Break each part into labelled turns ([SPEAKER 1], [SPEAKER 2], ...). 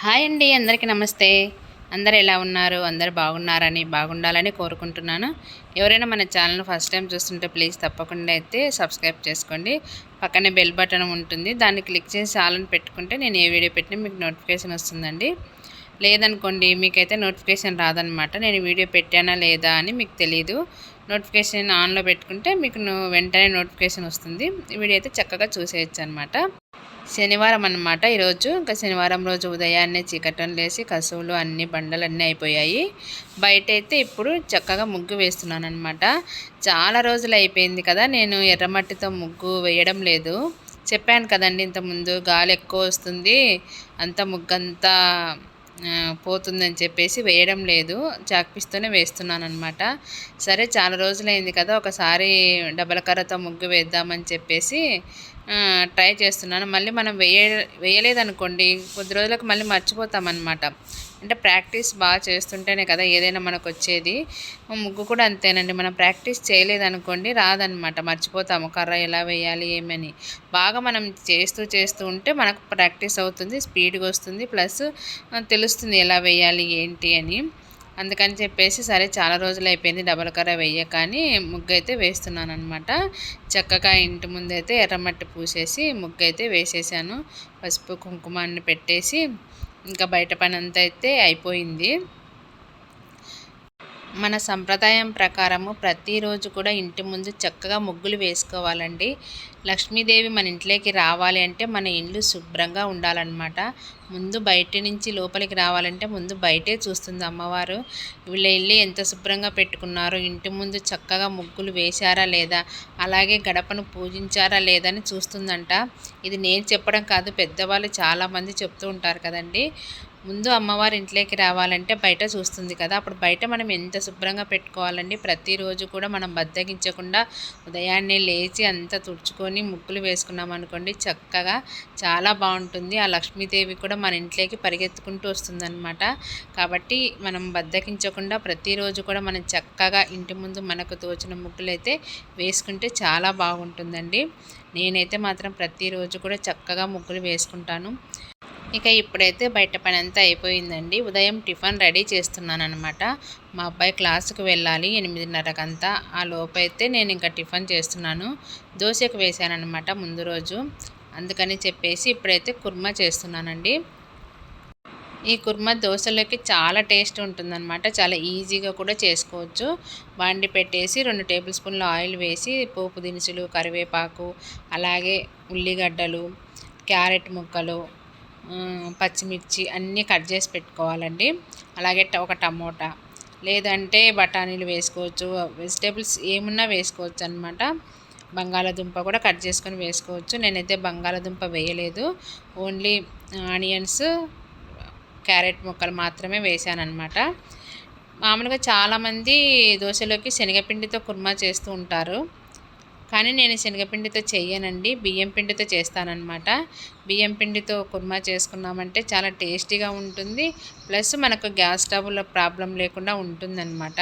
[SPEAKER 1] Hi అండి అందరికీ నమస్తే. అందరు ఎలా ఉన్నారు? అందరు బాగున్నారని బాగుండాలని కోరుకుంటున్నాను. ఎవరైనా మన ఛానల్ ఫస్ట్ టైం చూస్తుంటే ప్లీజ్ తప్పకుండా అయితే సబ్స్క్రైబ్ చేసుకోండి. పక్కనే బెల్ బటన్ ఉంటుంది. దాన్ని క్లిక్ చేసి చాలని పెట్టుకుంటే నేను ఏ వీడియో పెట్టినా మీకు నోటిఫికేషన్ వస్తుందండి. లేదనుకోండి మీకైతే నోటిఫికేషన్ రాదనమాట. నేను వీడియో పెట్టానా లేదా అని మీకు తెలియదు నోటిఫికేషన్ ఆన్లో పెట్టుకుంటే మీకు వెంటనే నోటిఫికేషన్ వస్తుంది. వీడియో అయితే చక్కగా చూసేయచ్చు అనమాట శనివారం అనమాట ఈరోజు. ఇంకా శనివారం రోజు ఉదయాన్నే చీకటం లేసి కసువులు అన్ని బండలు అన్నీ అయిపోయాయి. బయట అయితే ఇప్పుడు చక్కగా ముగ్గు వేస్తున్నాను అనమాట చాలా రోజులు అయిపోయింది కదా నేను ఎర్రమట్టితో ముగ్గు వేయడం లేదు. చెప్పాను కదండి ఇంతకుముందు గాలి ఎక్కువ వస్తుంది అంత ముగ్గంతా పోతుందని చెప్పేసి వేయడం లేదు. చాక్పీస్తోనే వేస్తున్నాను అనమాట సరే చాలా రోజులైంది కదా ఒకసారి డబల్ కర్రతో ముగ్గు వేద్దామని చెప్పేసి ట్రై చేస్తున్నాను. మళ్ళీ మనం వేయ వేయలేదనుకోండి కొద్ది రోజులకు మళ్ళీ మర్చిపోతామన్నమాట. అంటే ప్రాక్టీస్ బాగా చేస్తుంటేనే కదా ఏదైనా మనకు వచ్చేది ముగ్గు కూడా అంతేనండి. మనం ప్రాక్టీస్ చేయలేదనుకోండి రాదనమాట మర్చిపోతాము. కర్ర ఎలా వేయాలి ఏమని. బాగా మనం చేస్తూ చేస్తూ ఉంటే మనకు ప్రాక్టీస్ అవుతుంది స్పీడ్గా వస్తుంది. ప్లస్ తెలుస్తుంది ఎలా వేయాలి ఏంటి అని. అందుకని చెప్పేసి సరే చాలా రోజులు అయిపోయింది డబల్ కర్ర వెయ్య కానీ ముగ్గు అయితే వేస్తున్నాను అనమాట చక్కగా ఇంటి ముందైతే ఎర్రమట్టి పూసేసి ముగ్గు అయితే వేసేసాను. పసుపు కుంకుమాన్ని పెట్టేసి ఇంకా బయట పని అంతా అయితే అయిపోయింది. మన సంప్రదాయం ప్రకారము ప్రతిరోజు కూడా ఇంటి ముందు చక్కగా ముగ్గులు వేసుకోవాలండి. లక్ష్మీదేవి మన ఇంట్లోకి రావాలి అంటే మన ఇల్లు శుభ్రంగా ఉండాలన్నమాట. ముందు బయట నుంచి లోపలికి రావాలంటే ముందు బయటే చూస్తుంది అమ్మవారు. వీళ్ళ ఇల్లు ఎంత శుభ్రంగా పెట్టుకున్నారు ఇంటి ముందు చక్కగా ముగ్గులు వేశారా లేదా అలాగే గడపను పూజించారా లేదని చూస్తుందంట. ఇది నేను చెప్పడం కాదు పెద్దవాళ్ళు చాలామంది చెప్తూ ఉంటారు కదండి. ముందు అమ్మవారి ఇంట్లోకి రావాలంటే బయట చూస్తుంది కదా అప్పుడు బయట మనం ఎంత శుభ్రంగా పెట్టుకోవాలండి? ప్రతిరోజు కూడా మనం బద్దగించకుండా ఉదయాన్నే లేచి అంతా తుడుచుకొని ముక్కులు వేసుకున్నాం అనుకోండి చక్కగా చాలా బాగుంటుంది. ఆ లక్ష్మీదేవి కూడా మన ఇంట్లోకి పరిగెత్తుకుంటూ వస్తుందన్నమాట. కాబట్టి మనం బద్దకించకుండా ప్రతిరోజు కూడా మనం చక్కగా ఇంటి ముందు మనకు తోచిన ముగ్గులు అయితే వేసుకుంటే చాలా బాగుంటుందండి. నేనైతే మాత్రం ప్రతిరోజు కూడా చక్కగా ముగ్గులు వేసుకుంటాను. ఇక ఇప్పుడైతే బయట పని అంతా అయిపోయిందండి. ఉదయం టిఫిన్ రెడీ చేస్తున్నాను అనమాట మా అబ్బాయి క్లాసుకు వెళ్ళాలి ఎనిమిదిన్నరకంతా. ఆ లోపైతే నేను ఇంకా టిఫిన్ చేస్తున్నాను. దోశకు వేశానమాట ముందు రోజు. అందుకని చెప్పేసి ఇప్పుడైతే కుర్మా చేస్తున్నానండి. ఈ కుర్మా దోశలోకి చాలా టేస్ట్ ఉంటుందన్నమాట. చాలా ఈజీగా కూడా చేసుకోవచ్చు. బాండి పెట్టేసి రెండు టేబుల్ స్పూన్ల ఆయిల్ వేసి పోపు దినుసులు కరివేపాకు అలాగే ఉల్లిగడ్డలు క్యారెట్ ముక్కలు పచ్చిమిర్చి అన్నీ కట్ చేసి పెట్టుకోవాలండి. అలాగే ఒక టమోటా లేదంటే బఠానీలు వేసుకోవచ్చు వెజిటేబుల్స్ ఏమున్నా వేసుకోవచ్చు అనమాట బంగాళదుంప కూడా కట్ చేసుకొని వేసుకోవచ్చు. నేనైతే బంగాళదుంప వేయలేదు. ఓన్లీ ఆనియన్స్ క్యారెట్ ముక్కలు మాత్రమే వేసాను అనమాట మామూలుగా చాలామంది దోశలోకి శనగపిండితో కుర్మా చేస్తూ ఉంటారు. కానీ నేను శనగపిండితో చెయ్యనండి. బియ్యం పిండితో చేస్తానన్నమాట. బియ్యం పిండితో కుర్మా చేసుకున్నామంటే చాలా టేస్టీగా ఉంటుంది. ప్లస్ మనకు గ్యాస్ స్టవ్లో ప్రాబ్లం లేకుండా ఉంటుందన్నమాట.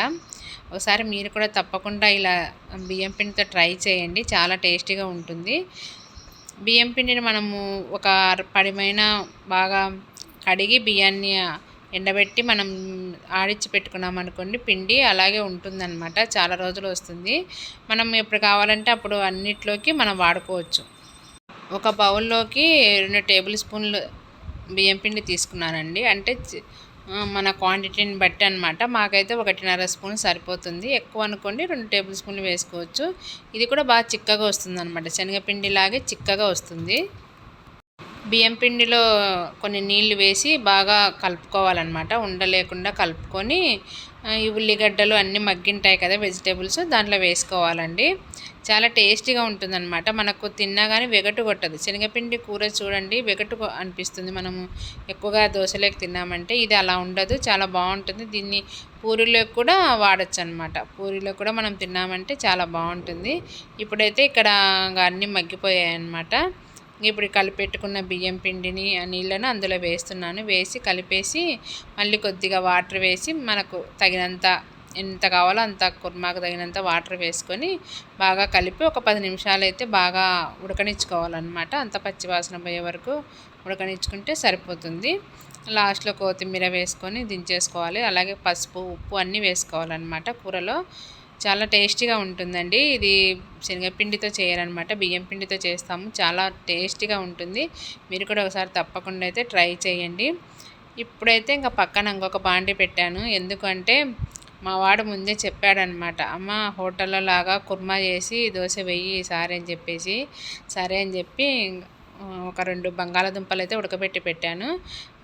[SPEAKER 1] ఒకసారి మీరు కూడా తప్పకుండా ఇలా బియ్యం పిండితో ట్రై చేయండి. చాలా టేస్టీగా ఉంటుంది. బియ్యం పిండిని మనము ఒక పడిమైన బాగా కడిగి బియ్యాన్ని ఎండబెట్టి మనం ఆడిచ్చి పెట్టుకున్నాం అనుకోండి పిండి అలాగే ఉంటుందన్నమాట. చాలా రోజులు వస్తుంది. మనం ఎప్పుడు కావాలంటే అప్పుడు అన్నిట్లోకి మనం వాడుకోవచ్చు. ఒక బౌల్లోకి రెండు టేబుల్ స్పూన్లు బియ్యం పిండి తీసుకున్నానండి. అంటే మన క్వాంటిటీని బట్టి అనమాట మాకైతే ఒకటిన్నర స్పూన్ సరిపోతుంది. ఎక్కువ అనుకోండి రెండు టేబుల్ స్పూన్లు వేసుకోవచ్చు. ఇది కూడా బాగా చిక్కగా వస్తుంది అనమాట శనగపిండిలాగే చిక్కగా వస్తుంది. బియ్యం పిండిలో కొన్ని నీళ్ళు వేసి బాగా కలుపుకోవాలన్నమాట. ఉండలేకుండా కలుపుకొని ఈ ఉల్లిగడ్డలు అన్నీ మగ్గింటాయి కదా వెజిటేబుల్స్ దాంట్లో వేసుకోవాలండి. చాలా టేస్టీగా ఉంటుందన్నమాట. మనకు తిన్నా కానీ వెగటు కొట్టదు. శనగపిండి కూర చూడండి వెగటు అనిపిస్తుంది. మనము ఎక్కువగా దోశలోకి తిన్నామంటే ఇది అలా ఉండదు. చాలా బాగుంటుంది. దీన్ని పూరిలోకి కూడా వాడచ్చు అనమాట పూరిలో కూడా మనం తిన్నామంటే చాలా బాగుంటుంది. ఇప్పుడైతే ఇక్కడ అన్నీ మగ్గిపోయాయి అన్నమాట ఇప్పుడు కలిపెట్టుకున్న బియ్యం పిండిని ఆ నీళ్ళను అందులో వేస్తున్నాను. వేసి కలిపేసి మళ్ళీ కొద్దిగా వాటర్ వేసి మనకు తగినంత ఎంత కావాలో అంత కుర్మాకు తగినంత వాటర్ వేసుకొని బాగా కలిపి ఒక పది నిమిషాలు అయితే బాగా ఉడకనిచ్చుకోవాలన్నమాట. అంత పచ్చివాసన పోయే వరకు ఉడకనిచ్చుకుంటే సరిపోతుంది. లాస్ట్లో కొత్తిమీర వేసుకొని దించేసుకోవాలి. అలాగే పసుపు ఉప్పు అన్నీ వేసుకోవాలన్నమాట కూరలో. చాలా టేస్టీగా ఉంటుందండి. ఇది శనగపిండితో చేయరనమాట. బియ్యం పిండితో చేస్తాము. చాలా టేస్టీగా ఉంటుంది. మీరు కూడా ఒకసారి తప్పకుండా అయితే ట్రై చేయండి. ఇప్పుడైతే ఇంకా పక్కన ఇంకొక బాండి పెట్టాను. ఎందుకంటే మా వాడు ముందే చెప్పాడనమాట. అమ్మ హోటల్లో లాగా కుర్మా చేసి దోశ వెయ్యి ఈసారి అని చెప్పేసి. సరే అని చెప్పి ఒక రెండు బంగాళాదుంపలు అయితే ఉడకబెట్టి పెట్టాను.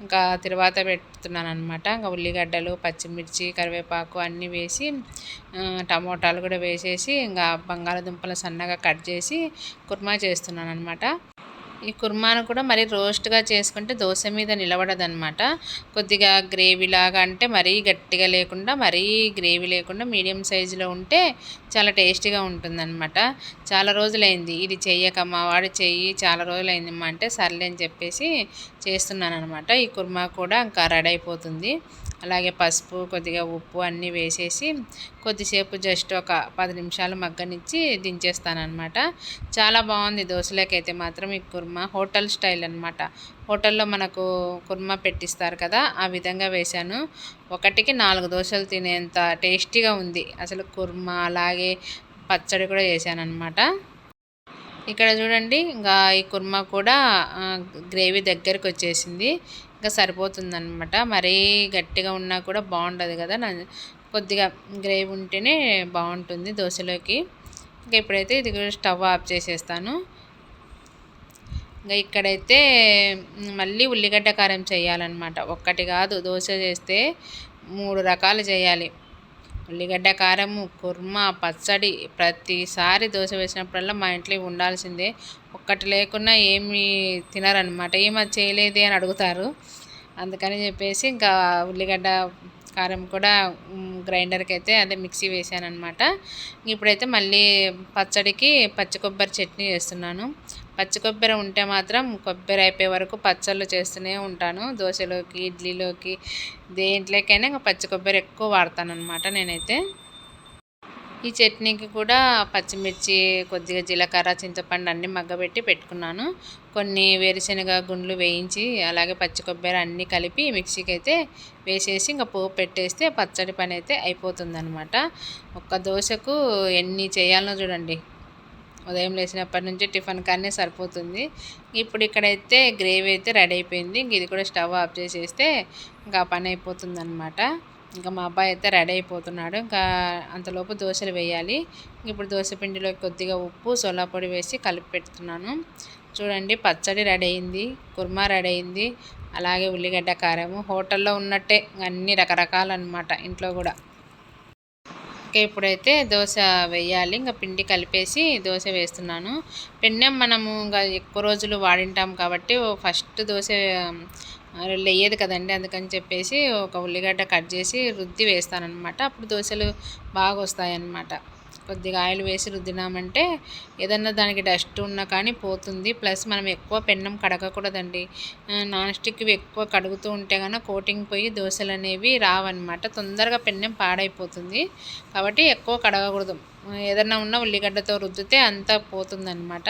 [SPEAKER 1] ఇంకా తర్వాత పెడుతున్నాను అనమాట ఇంకా ఉల్లిగడ్డలు పచ్చిమిర్చి కరివేపాకు అన్నీ వేసి టమోటాలు కూడా వేసేసి ఇంకా బంగాళాదుంపలు సన్నగా కట్ చేసి కుర్మా చేస్తున్నాను అనమాట ఈ కుర్మాను కూడా మరీ రోస్ట్గా చేసుకుంటే దోశ మీద నిలబడదనమాట కొద్దిగా గ్రేవీ లాగా అంటే మరీ గట్టిగా లేకుండా మరీ గ్రేవీ లేకుండా మీడియం సైజులో ఉంటే చాలా టేస్టీగా ఉంటుందన్నమాట. చాలా రోజులైంది ఇది చెయ్యక మా వాడు చెయ్యి చాలా రోజులైందమ్మా అంటే సర్లే అని చెప్పేసి చేస్తున్నాను అనమాట ఈ కుర్మా కూడా ఇంకా రెడీ అయిపోతుంది. అలాగే పసుపు కొద్దిగా ఉప్పు అన్నీ వేసేసి కొద్దిసేపు జస్ట్ ఒక పది నిమిషాలు మగ్గనిచ్చి దించేస్తానమాట చాలా బాగుంది దోశలకైతే మాత్రం ఈ కుర్మా హోటల్ స్టైల్ అనమాట హోటల్లో మనకు కుర్మా పెట్టిస్తారు కదా ఆ విధంగా వేశాను. ఒకటికి నాలుగు దోశలు తినేంత టేస్టీగా ఉంది. అసలు కుర్మా అలాగే పచ్చడి కూడా చేశాను అనమాట ఇక్కడ చూడండి ఇంకా ఈ కుర్మా కూడా గ్రేవీ దగ్గరికి వచ్చేసింది ఇంకా సరిపోతుందనమాట మరీ గట్టిగా ఉన్నా కూడా బాగుండదు కదా. కొద్దిగా గ్రేవీ ఉంటేనే బాగుంటుంది దోశలోకి. ఇంకా ఇప్పుడైతే ఇది స్టవ్ ఆఫ్ చేసేస్తాను. ఇంకా ఇక్కడైతే మళ్ళీ ఉల్లిగడ్డ కారం చేయాలన్నమాట. ఒక్కటి కాదు దోశ చేస్తే మూడు రకాలు చేయాలి. ఉల్లిగడ్డ కారము కుర్మా పచ్చడి ప్రతిసారి దోశ వేసినప్పుడల్లా మా ఇంట్లో ఉండాల్సిందే. ఒక్కటి లేకున్నా ఏమి తినరనమాట ఏమీ చేయలేదే అని అడుగుతారు. అందుకని చెప్పేసి ఇంకా ఉల్లిగడ్డ కారం కూడా గ్రైండర్కి అయితే అదే మిక్సీ వేసాను అనమాట ఇప్పుడైతే మళ్ళీ పచ్చడికి పచ్చి కొబ్బరి చట్నీ చేస్తున్నాను. పచ్చి కొబ్బరి ఉంటే మాత్రం కొబ్బరి అయిపోయే వరకు పచ్చళ్ళు చేస్తూనే ఉంటాను. దోశలోకి ఇడ్లీలోకి దేంట్లోకైనా ఇంకా పచ్చి కొబ్బరి ఎక్కువ వాడతాను అనమాట నేనైతే. ఈ చట్నీకి కూడా పచ్చిమిర్చి కొద్దిగా జీలకర్ర చింతపండు అన్నీ మగ్గబెట్టి పెట్టుకున్నాను. కొన్ని వేరుశనగ గుండ్లు వేయించి అలాగే పచ్చి కొబ్బరి అన్నీ కలిపి మిక్సీకి అయితే వేసేసి ఇంకా పోపు పెట్టేస్తే పచ్చడి పని అయితే అయిపోతుందనమాట ఒక్క దోశకు ఎన్ని చేయాలో చూడండి. ఉదయం లేచినప్పటి నుంచి టిఫిన్ కానీ సరిపోతుంది. ఇప్పుడు ఇక్కడైతే గ్రేవీ అయితే రెడీ అయిపోయింది. ఇంక ఇది కూడా స్టవ్ ఆఫ్ చేసేస్తే ఇంకా పని అయిపోతుంది అనమాట ఇంకా మా అబ్బాయి అయితే రెడీ అయిపోతున్నాడు. ఇంకా అంతలోపు దోశలు వేయాలి. ఇప్పుడు దోశ పిండిలో కొద్దిగా ఉప్పు సోలా పొడి వేసి కలిపి పెడుతున్నాను. చూడండి పచ్చడి రెడీ అయింది కుర్మా రెడీ అయింది అలాగే ఉల్లిగడ్డ కారము. హోటల్లో ఉన్నట్టే అన్ని రకరకాలన్నమాట ఇంట్లో కూడా. ఇంకా ఇప్పుడైతే దోశ వేయాలి. ఇంకా పిండి కలిపేసి దోశ వేస్తున్నాను. పెన్నెం మనము ఇంకా ఎక్కువ రోజులు వాడింటాం కాబట్టి ఫస్ట్ దోశ లేయదు కదండి. అందుకని చెప్పేసి ఒక ఉల్లిగడ్డ కట్ చేసి రుద్ది వేస్తానన్నమాట. అప్పుడు దోశలు బాగా వస్తాయన్నమాట కొద్దిగా ఆయిల్ వేసి రుద్దినామంటే ఏదన్నా దానికి డస్ట్ ఉన్నా కానీ పోతుంది. ప్లస్ మనం ఎక్కువ పెన్నం కడగకూడదండి. నాన్ స్టిక్వి ఎక్కువ కడుగుతూ ఉంటే కనుక కోటింగ్ పోయి దోశలు అనేవి రావన్నమాట. తొందరగా పెన్నం పాడైపోతుంది. కాబట్టి ఎక్కువ కడగకూడదు. ఏదన్నా ఉన్న ఉల్లిగడ్డతో రుద్దితే అంతా పోతుందన్నమాట.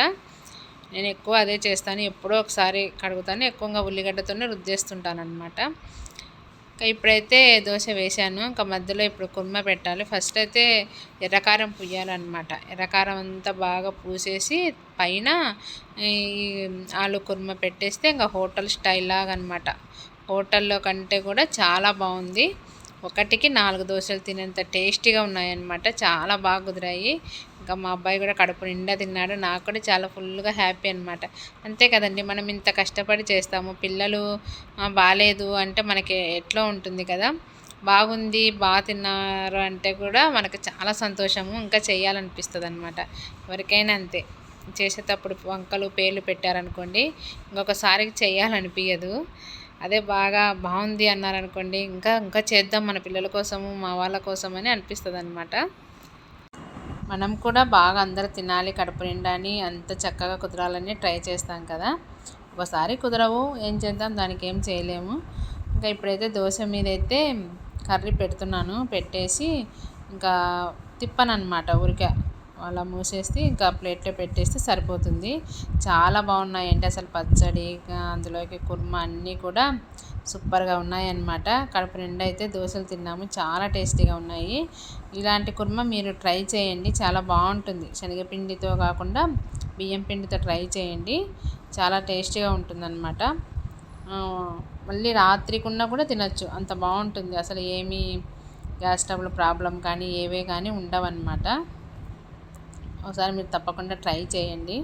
[SPEAKER 1] నేను ఎక్కువ అదే చేస్తాను. ఎప్పుడో ఒకసారి కడుగుతాను. ఎక్కువగా ఉల్లిగడ్డతోనే రుద్దేస్తుంటాను అనమాట ఇప్పుడైతే దోశ వేశాను. ఇంకా మధ్యలో ఇప్పుడు కుర్మ పెట్టాలి. ఫస్ట్ అయితే ఎర్రకారం పుయ్యాలన్నమాట. ఎర్రకారం అంతా బాగా పూసేసి పైన ఈ ఆలు కుర్మ పెట్టేస్తే ఇంకా హోటల్ స్టైల్ లాగా అనమాట హోటల్లో కంటే కూడా చాలా బాగుంది. ఒకటికి నాలుగు దోశలు తినేంత టేస్టీగా ఉన్నాయన్నమాట. చాలా బాగా కుదిరాయి. ఇంకా మా అబ్బాయి కూడా కడుపు నిండా తిన్నాడు. నాకు కూడా చాలా ఫుల్గా హ్యాపీ అనమాట అంతే కదండి మనం ఇంత కష్టపడి చేస్తాము. పిల్లలు బాగాలేదు అంటే మనకి ఎట్లా ఉంటుంది కదా. బాగుంది బాగా తిన్నారు అంటే కూడా మనకు చాలా సంతోషము ఇంకా చేయాలనిపిస్తుంది అనమాట ఎవరికైనా అంతే. చేసేటప్పుడు వంకలు పేర్లు పెట్టారనుకోండి ఇంకొకసారి చేయాలనిపించదు అదే బాగా బాగుంది అన్నారనుకోండి ఇంకా ఇంకా చేద్దాం మన పిల్లల కోసము మా వాళ్ళ కోసం అని అనిపిస్తుంది అనమాట మనం కూడా బాగా అందరూ తినాలి కడుపు నిండా అని అంత చక్కగా కుదరాలని ట్రై చేస్తాం కదా. ఒకసారి కుదరవు ఏం చేద్దాం దానికి ఏం చేయలేము. ఇంకా ఇప్పుడైతే దోశ మీద అయితే కర్రీ పెడుతున్నాను పెట్టేసి ఇంకా తిప్పను అనమాట ఊరికే. అలా మూసేస్తే ఇంకా ప్లేట్లో పెట్టేస్తే సరిపోతుంది. చాలా బాగున్నాయండి అసలు పచ్చడి అందులోకి కుర్మా అన్నీ కూడా సూపర్గా ఉన్నాయన్నమాట. కడుపు నిండా అయితే దోశలు తిన్నాము. చాలా టేస్టీగా ఉన్నాయి. ఇలాంటి కుర్మా మీరు ట్రై చేయండి. చాలా బాగుంటుంది. శనగపిండితో కాకుండా బియ్యం పిండితో ట్రై చేయండి. చాలా టేస్టీగా ఉంటుందన్నమాట. మళ్ళీ రాత్రికున్నా కూడా తినచ్చు. అంత బాగుంటుంది. అసలు ఏమీ గ్యాస్ ట్రబుల్ ప్రాబ్లం కానీ ఏవే కానీ ఉండవన్నమాట. ఒకసారి మీరు తప్పకుండా ట్రై చేయండి.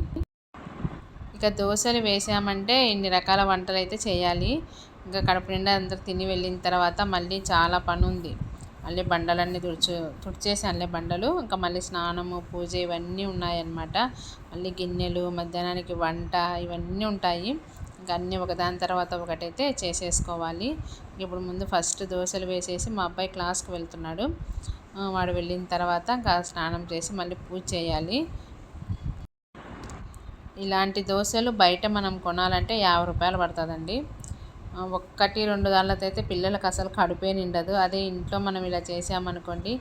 [SPEAKER 1] ఇక దోశలు వేసామంటే ఇన్ని రకాల వంటలు అయితే చేయాలి. ఇంకా కడుపు నిండా అందరు తిని వెళ్ళిన తర్వాత మళ్ళీ చాలా పని ఉంది మళ్ళీ బండలన్నీ తుడుచు తుడిచేసానులే బండలు ఇంకా మళ్ళీ స్నానము పూజ ఇవన్నీ ఉన్నాయన్నమాట. మళ్ళీ గిన్నెలు మధ్యాహ్నానికి వంట ఇవన్నీ ఉంటాయి. ఇంకా అన్నీ ఒకదాని తర్వాత ఒకటైతే చేసేసుకోవాలి. ఇప్పుడు ముందు ఫస్ట్ దోశలు వేసేసి మా అబ్బాయి క్లాస్కి వెళ్తున్నాడు. వాడు వెళ్ళిన తర్వాత ఇంకా స్నానం చేసి మళ్ళీ పూజ చేయాలి. ఇలాంటి దోశలు బయట మనం కొనాలంటే యాభై రూపాయలు పడుతుందండి. ఒక్కటి రెండు దాళ్ళతో అయితే పిల్లలకు అసలు కడుపే నిండదు. అదే ఇంట్లో మనం ఇలా చేసామనుకోండి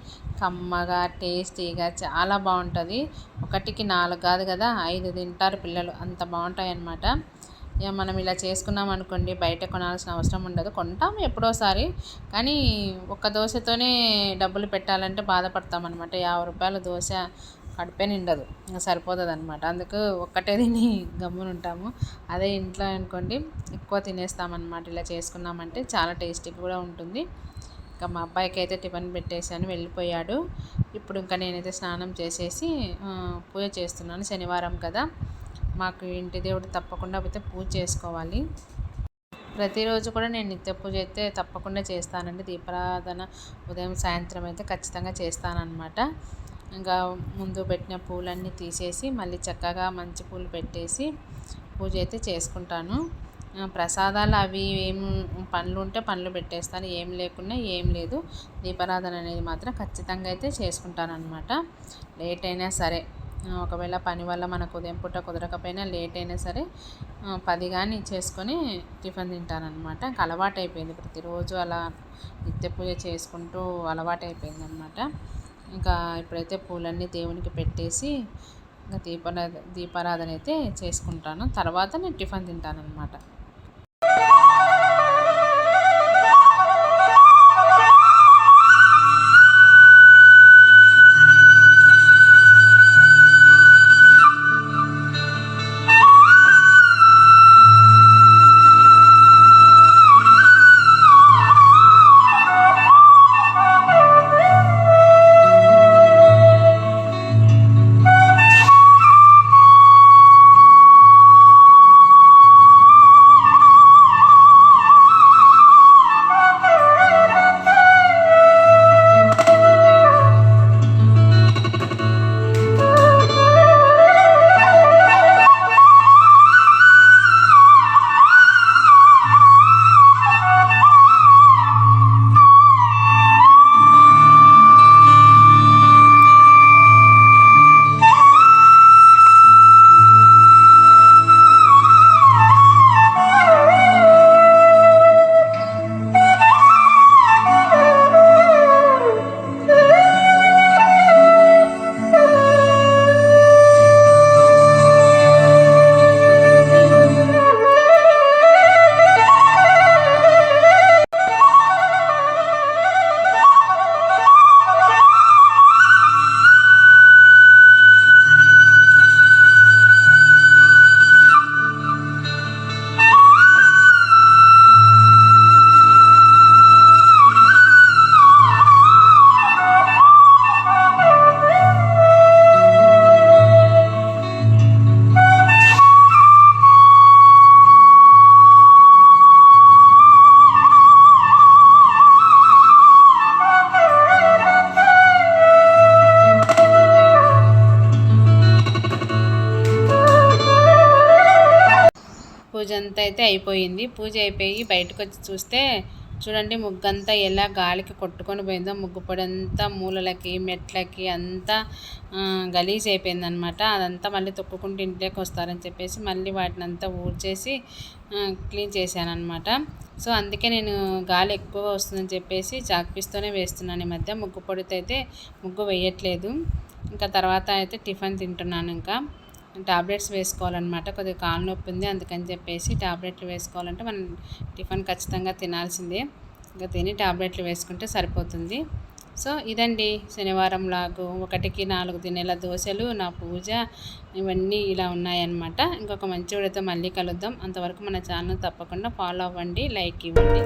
[SPEAKER 1] కమ్మగా టేస్టీగా చాలా బాగుంటుంది. ఒకటికి నాలుగు కాదు కదా ఐదు తింటారు పిల్లలు. అంత బాగుంటాయి అన్నమాట ఇక మనం ఇలా చేసుకున్నాం అనుకోండి బయట కొనాల్సిన అవసరం ఉండదు. కొంటాం ఎప్పుడోసారి కానీ ఒక్క దోశతోనే డబ్బులు పెట్టాలంటే బాధపడతాం అనమాట యాభై రూపాయల దోశ కడిపే నిండదు ఇంకా సరిపోతుంది అనమాట అందుకు ఒక్కటే తిని గమ్మునుంటాము. అదే ఇంట్లో అనుకోండి ఎక్కువ తినేస్తామన్నమాట. ఇలా చేసుకున్నామంటే చాలా టేస్టీగా కూడా ఉంటుంది. ఇంకా మా అబ్బాయికి అయితే టిఫిన్ పెట్టేశాను వెళ్ళిపోయాడు. ఇప్పుడు ఇంకా నేనైతే స్నానం చేసేసి పూజ చేస్తున్నాను శనివారం కదా. మాకు ఇంటి దేవుడు తప్పకుండా అయితే పూజ చేసుకోవాలి. ప్రతిరోజు కూడా నేను నిత్య పూజ అయితే తప్పకుండా చేస్తానండి. దీపారాధన ఉదయం సాయంత్రం అయితే ఖచ్చితంగా చేస్తానన్నమాట. ఇంకా ముందు పెట్టిన పూలన్నీ తీసేసి మళ్ళీ చక్కగా మంచి పూలు పెట్టేసి పూజ అయితే చేసుకుంటాను. ప్రసాదాలు అవి ఏం పనులు ఉంటే పనులు పెట్టేస్తాను. ఏం లేకున్నా ఏం లేదు. దీపారాధన అనేది మాత్రం ఖచ్చితంగా అయితే చేసుకుంటాను అనమాట లేట్ అయినా సరే. ఒకవేళ పని వల్ల మనకు ఉదయం పూట కుదరకపోయినా లేట్ అయినా సరే పది కానీ చేసుకొని టిఫిన్ తింటానమాట ఇంకా అలవాటు అయిపోయింది ప్రతిరోజు అలా నిత్య పూజ చేసుకుంటూ అలవాటు అయిపోయింది అనమాట ఇంకా ఇప్పుడైతే పూలన్నీ దేవునికి పెట్టేసి ఇంకా దీపారాధన దీపారాధన అయితే చేసుకుంటాను. తర్వాత నేను టిఫిన్ తింటాను అనమాట పూజ అంతా అయితే అయిపోయింది. పూజ అయిపోయి బయటకు వచ్చి చూస్తే చూడండి ముగ్గంతా ఎలా గాలికి కొట్టుకొని పోయిందో ముగ్గు పొడి అంతా మూలలకి మెట్లకి అంతా గలీజ్ అయిపోయిందనమాట అదంతా మళ్ళీ తొక్కుకుంటూ ఇంట్లోకి వస్తారని చెప్పేసి మళ్ళీ వాటిని అంతా ఊడ్చేసి క్లీన్ చేశాను అనమాట సో అందుకే నేను గాలి ఎక్కువ వస్తుందని చెప్పేసి చాక్పీస్తోనే వేస్తున్నాను ఈ మధ్య. ముగ్గు పొడితో అయితే ముగ్గు వేయట్లేదు. ఇంకా తర్వాత అయితే టిఫిన్ తింటున్నాను ఇంకా. టాబ్లెట్స్ వేసుకోవాలన్నమాట. కొద్దిగా కాలు నొప్పి ఉంది అందుకని చెప్పేసి టాబ్లెట్లు వేసుకోవాలంటే మనం టిఫిన్ ఖచ్చితంగా తినాల్సిందే. ఇంకా తిని టాబ్లెట్లు వేసుకుంటే సరిపోతుంది. సో ఇదండి శనివారం లాగు ఒకటికి నాలుగు తినేల దోశలు నా పూజ ఇవన్నీ ఇలా ఉన్నాయన్నమాట. ఇంకొక మంచి విడత మళ్ళీ కలుద్దాం. అంతవరకు మన ఛానల్ తప్పకుండా ఫాలో అవ్వండి లైక్ ఇవ్వండి.